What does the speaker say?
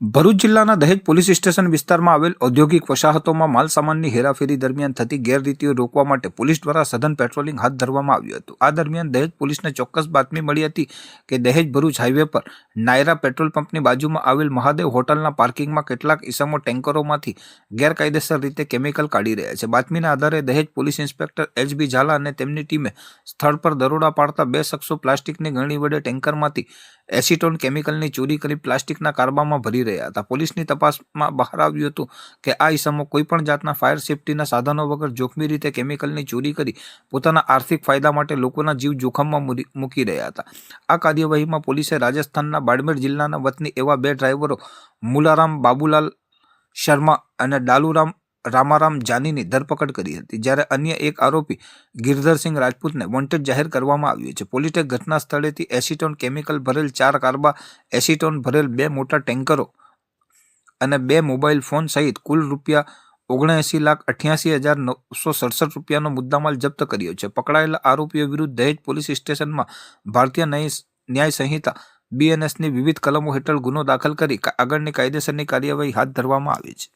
ભરૂચ જિલ્લાના દહેજ police station વિસ્તારમાં આવેલ ઔદ્યોગિક વસાહતોમાં માલસામાનની હેરાફેરી દરમિયાન થતી ગેરરીતિઓ રોકવા માટે પોલીસ દ્વારા સઘન પેટ્રોલિંગ હાથ ધરવામાં આવ્યું હતું. આ દરમિયાન દહેજ પોલીસને ચોક્કસ બાતમી મળી હતી કે દહેજ ભરૂચ હાઈવે પર નાયરા પેટ્રોલ પંપની બાજુમાં આવેલ મહાદેવ હોટલના પાર્કિંગમાં કેટલાક ઇસમો ટેન્કરોમાંથી ગેરકાયદેસર રીતે કેમિકલ કાઢી રહ્યા છે. બાતમીના આધારે Dahej police inspector HB Jhala અને તેમની ટીમે સ્થળ પર દરોડા પાડતા બે શખ્સો પ્લાસ્ટિકની ગરણી વડે ટેન્કરમાંથી એસિટોન કેમિકલની ચોરી કરી પ્લાસ્ટિકના કારબામાં ભરી રહ્યા હતા. પોલીસની તપાસમાં બહાર આવ્યું હતું કે આ ઇસમો કોઈપણ જાતના ફાયર સેફટીના સાધનો વગર જોખમી રીતે કેમિકલની ચોરી કરી પોતાના આર્થિક ફાયદા માટે લોકોના જીવ જોખમમાં મૂકી રહ્યા હતા. આ કાર્યવાહીમાં પોલીસે રાજસ્થાનના બાડમેર જિલ્લાના વતની એવા બે ડ્રાઈવરો મુલારામ બાબુલાલ શર્મા અને ડાલુરામ રામારામ જાનીની ધરપકડ કરી હતી, જ્યારે અન્ય એક આરોપી ગિરધરસિંહ રાજપૂતને વોન્ટેડ જાહેર કરવામાં આવ્યો છે. પોલીસે ઘટના સ્થળેથી એસિટોન કેમિકલ ભરેલ ચાર કારબા, એસિટોન ભરેલ બે મોટા ટેન્કરો અને બે મોબાઈલ ફોન સહિત કુલ રૂપિયા ઓગણએંસી લાખ અઠ્યાસી હજાર નવસો સડસઠ રૂપિયાનો મુદ્દામાલ જપ્ત કર્યો છે. પકડાયેલા આરોપીઓ વિરુદ્ધ દહેજ પોલીસ સ્ટેશનમાં ભારતીય ન્યાય સંહિતા બીએનએસની વિવિધ કલમો હેઠળ ગુનો દાખલ કરી આગળની કાયદેસરની કાર્યવાહી હાથ ધરવામાં આવી છે.